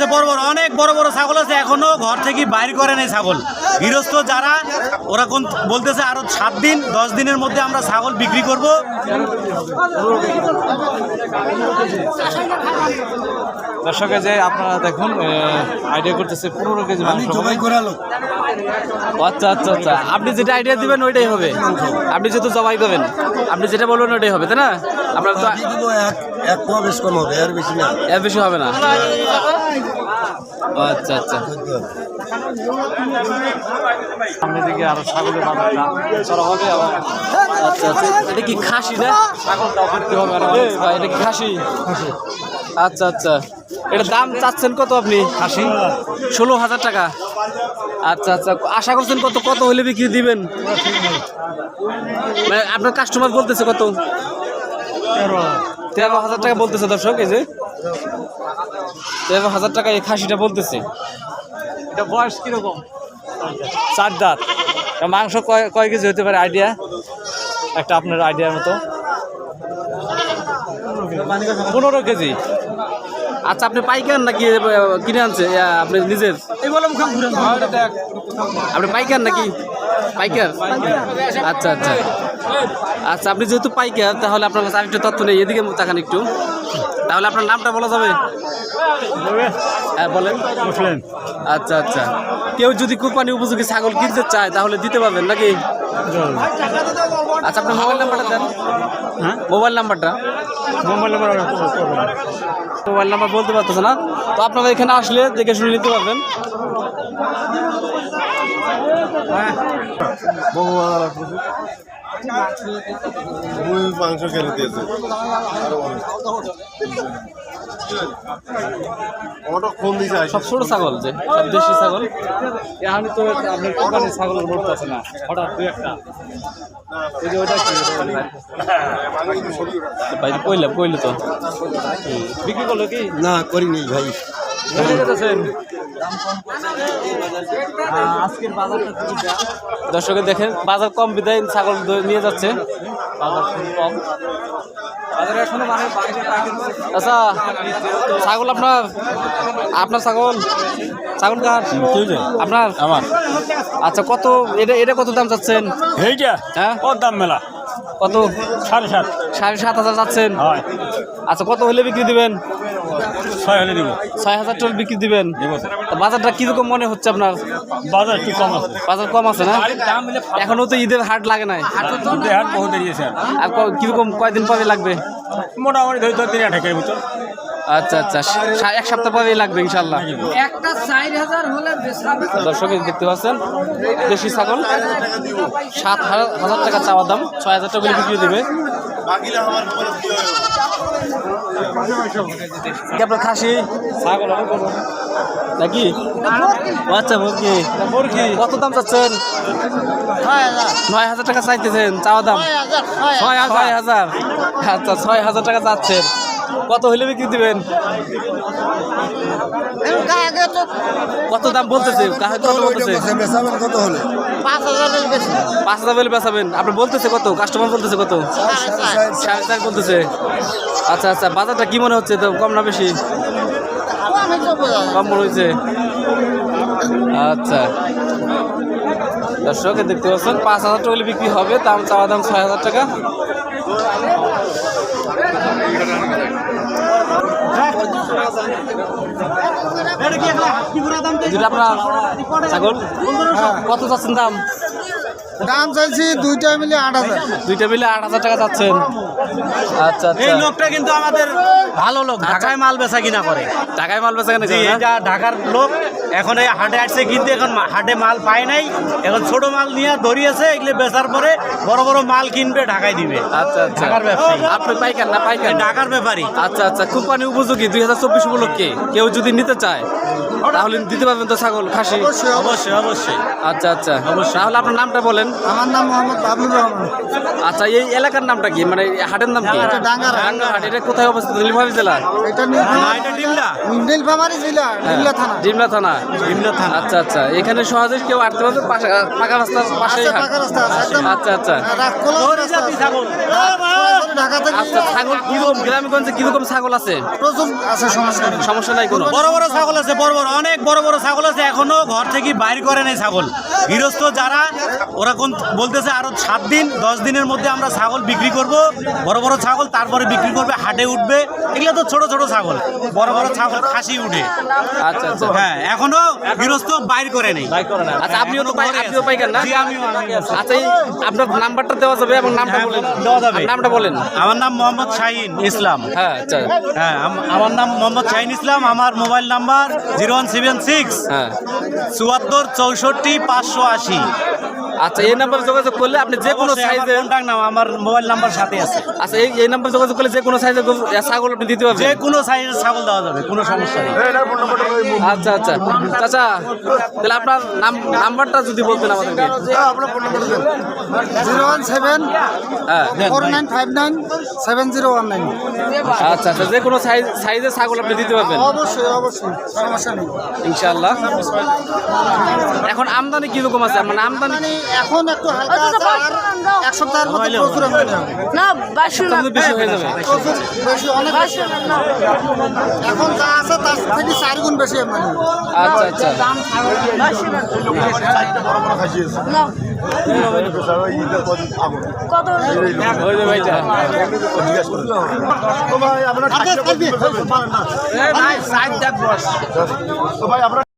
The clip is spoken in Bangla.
আছে, বড় বড়, অনেক বড় বড় ছাগল আছে, এখনও ঘর থেকে বাইর করে নেই ছাগল। গৃহস্থ যারা, ওরা কোন বলতেছে আরও সাত দিন, দশ দিনের মধ্যে আমরা ছাগল বিক্রি করব। দর্শকে যে আপনারা দেখুন আইডিয়া করতেছে পনেরো কেজি মাংস আচ্ছা আচ্ছা আচ্ছা। আপনি যেটা আইডিয়া দিবেন ওইটাই হবে। আপনি যেহেতু জবাই করবেন আপনি যেটা বলবেন ওইটাই হবে তাই না? আপনার তো এক বেশ কম হবে এর বেশি না। এর বেশি হবে না। আচ্ছা আচ্ছা। সামনের দিকে আরও ছাগলের বাজারটা চড়া হবে আবার। আচ্ছা আচ্ছা। এটা কি খাসি না? ছাগলটাও বিক্রি হবে এটা কি খাসি? আচ্ছা আচ্ছা। এটা দাম চাচ্ছেন কত আপনি? খাসি ষোলো হাজার টাকা। আচ্ছা আচ্ছা। আশা করছেন কত কত হলে বিক্রি দিবেন? মানে আপনার কাস্টমার বলতেছে কত? তেরো। হাজার টাকা বলতেছে দর্শক এই যে। তেরো হাজার টাকা এই খাসিটা বলতেছে। এটা বয়স কীরকম? চার দাঁত। মাংস কয় কয় কেজি হতে পারে? আইডিয়া? একটা আপনার আইডিয়ার মতো। পনেরো কেজি। আচ্ছা আপনি পাইকার নাকি কিনে আনছে? আপনি নিজের? আপনি পাইকার নাকি? পাইকার? আচ্ছা আচ্ছা। আচ্ছা আপনি যেহেতু পাইকার তাহলে আপনার কাছে আরেকটা তথ্য নেই। এদিকে তাকান একটু। তাহলে আপনার নামটা বলা যাবে? হ্যাঁ বলেন। আচ্ছা আচ্ছা। কেউ যদি কোরবানি উপযোগী ছাগল কিনতে চায় তাহলে দিতে পারবেন নাকি? আচ্ছা আপনার মোবাইল নাম্বারটা দেন। হ্যাঁ? মোবাইল নাম্বারটা? মোবাইল নাম্বার মোবাইল নাম্বার বলতে পারতেছে না। তো আপনারা এখানে আসলে দেখে শুনে নিতে পারবেন। মুই মাংস খেলে দিয়েছে। অটো কম দিছে সব ছোট ছাগল যে সব দেশি ছাগল। এখানে তো আপনার কোরবানির ছাগলের মূর্ত আছে না হঠাৎ দুই একটা। ওই যে ওইটা কি ভাই? কইলে কইলে তো। বিক্রি করল কি? না করিনি ভাই। দর্শকে দেখেন বাজার কম বিদায় ছাগল নিয়ে যাচ্ছে। বাজার খুব কম। আচ্ছা ছাগল আপনার আপনার ছাগল? ছাগল কার? আপনার? আমার। আচ্ছা কত এটা এটা কত দাম চাচ্ছেন? এইটা? হ্যাঁ? কত দাম মেলা? কত? সাড়ে সাত। সাড়ে সাত হাজার চাচ্ছেন? হয়। আচ্ছা কত হলে বিক্রি দিবেন? ছয় হলে দিব। ছয় হাজার টাকা বিক্রি দিবেন। বাজারটা কীরকম মনে হচ্ছে আপনার? বাজার একটু কম আছে। বাজার কম আছে না? এখনও তো ঈদের হাট লাগে নাই। আর। কীরকম কয়দিন পরে লাগবে? মোটামুটি ধরে ধরে তিন আঠাকের ভিতর আচ্ছা আচ্ছা। এক সপ্তাহ পরেই লাগবে ইনশাল্লাহ। দর্শক দেখতে পাচ্ছেন দেশি ছাগল। সাত হাজার টাকা চাওয়া দাম। ছয় হাজার টাকা বিক্রি দিবে। আপনার খাসি? নাকি? আচ্ছা মুরগি। মুরগি। কত দাম চাচ্ছেন? নয় হাজার টাকা চাইতেছেন চাওয়া দাম? ছয় ছয় হাজার। আচ্ছা ছয় হাজার টাকা চাচ্ছেন। কত হইলে বিক্রি দিবেন? কত দাম বলতেছে? কত বলতেছে? কত হলে? পাঁচ হাজারের বেশি। পাঁচ হাজার বলে বেচাবেন। আপনি বলতেছে কত? কাস্টমার বলতেছে কত? সাড়ে চার বলতেছে। আচ্ছা আচ্ছা বাজারটা কি মনে হচ্ছে? তো কম না বেশি? কম মনে হয়েছে। আচ্ছা। দর্শক দেখতে পাচ্ছেন পাঁচ হাজার টাকা বিক্রি হবে। দাম চাওয়া দাম ছয় হাজার টাকা। যেটা আপনার ছাগল? কত চাচ্ছেন দাম? দাম চাইছি দুইটা মিলে আট হাজার। দুইটা মিলে আট হাজার টাকা চাচ্ছেন আচ্ছা এই আচ্ছা লোকটা কিন্তু আমাদের ভালো লোক ঢাকায় মাল বেচা কিনা করে। টাকায় মাল বেচা কেন এটা ঢাকার লোক এখন এই হাটে আসছে কিন্তু এখন হাটে মাল পায় নাই। এখন ছোট মাল নিয়ে ধরিয়েছে এগুলো বেচার পরে বড় বড় মাল কিনবে ঢাকায় দিবে। আচ্ছা আচ্ছা। ঢাকার ব্যবসায়ী। আপনি পাইকার না পাইকার? ঢাকার ব্যাপারী। আচ্ছা আচ্ছা। কোম্পানি উপযোগী দুই হাজার চব্বিশ উপলক্ষে কেউ যদি নিতে চায় তাহলে দিতে পারবেন তো ছাগল খাসি? অবশ্যই অবশ্যই। আচ্ছা আচ্ছা। অবশ্যই। তাহলে আপনার নামটা বলেন। আমার নাম মোহাম্মদ বাবলুর রহমান। আচ্ছা এই এলাকার নামটা কি? মানে হাটের নাম কি? এটা কোথায় অবস্থিত? নীলফামারী জেলা? এটা না এটা ডিমলা। নীলফামারি জেলা নীলা থানা। ডিমলা থানা? ডিমলা থানা। আচ্ছা আচ্ছা। এখানে সহজে কেউ আসতে পারবে? পাশে- পাকা রাস্তার একদম। আচ্ছা আচ্ছা। আচ্ছা ছাগল কীরকম? গ্রামগঞ্জে কীরকম ছাগল আছে? প্রচুর আছে সমস্যা সমস্যা নাই কোনো? বড় বড় ছাগল আছে বড় বড়। অনেক বড় বড় ছাগল আছে এখনও ঘর থেকে বাইর করে নেই ছাগল। গৃহস্থ যারা ওরা কোন বলতেছে আরও সাত দিন দশ দিনের মধ্যে আমরা ছাগল বিক্রি করব। বড় বড় ছাগল তারপরে বিক্রি করবে হাটে উঠবে। এগুলো তো ছোট ছোট ছাগল বড় বড় ছাগল খাসি উঠে। আচ্ছা আচ্ছা। হ্যাঁ এখনও গৃহস্থ বাইর করে নেই। আচ্ছা আপনিও তো আপনিও পাইকার না? জি, আমিও- আমিও। আচ্ছা আপনার নাম্বারটা দেওয়া যাবে এবং নামটা হ্যাঁ, বলেন দেওয়া যাবে। নামটা বলেন। আমার নাম মোহাম্মদ শাহিন ইসলাম। হ্যাঁ আচ্ছা। হ্যাঁ আমার নাম মোহাম্মদ শাহিন ইসলাম। আমার mobile number zero one seven six হ্যাঁ। চুয়াত্তর চৌষট্টি পাঁচশো আশি আচ্ছা এই নাম্বারে যোগাযোগ করলে আপনি যে কোনো সাইজের কন্ট্যাক্ট নাম আমার মোবাইল নাম্বার সাথে আছে। আচ্ছা এই এই নাম্বারে যোগাযোগ করলে যে কোনো সাইজের এ, ছাগল আপনি দিতে পারবেন? যে কোনো সাইজের ছাগল দেওয়া যাবে কোনো সমস্যা নেই। আচ্ছা আচ্ছা। চাচা তাহলে আপনার নাম নাম্বারটা যদি বলতেন আমাদেরকে। জিরো ওয়ান সেভেন হ্যাঁ four nine five nine seven zero one nine. আচ্ছা আচ্ছা যে কোনো সাইজ সাইজের ছাগল আপনি দিতে পারবেন। অবশ্যই অবশ্যই সমস্যা নেই। ইনশাআল্লাহ। এখন আমদানি কীরকম আছে? মানে আমদানি এখন একটু হালকা আছে আর এক সপ্তাহের মধ্যে প্রচুর আমদানি হবে। না বাইশশো না। বেশি হয়ে যাবে। প্রচুর বেশি অনেক বেশি। এখন যা আছে তার থেকে চার গুণ বেশি আমদানি। আচ্ছা আচ্ছা। না না। কত যে ভাইটা আগে থাকবি। ভাই সাইড দেখ বস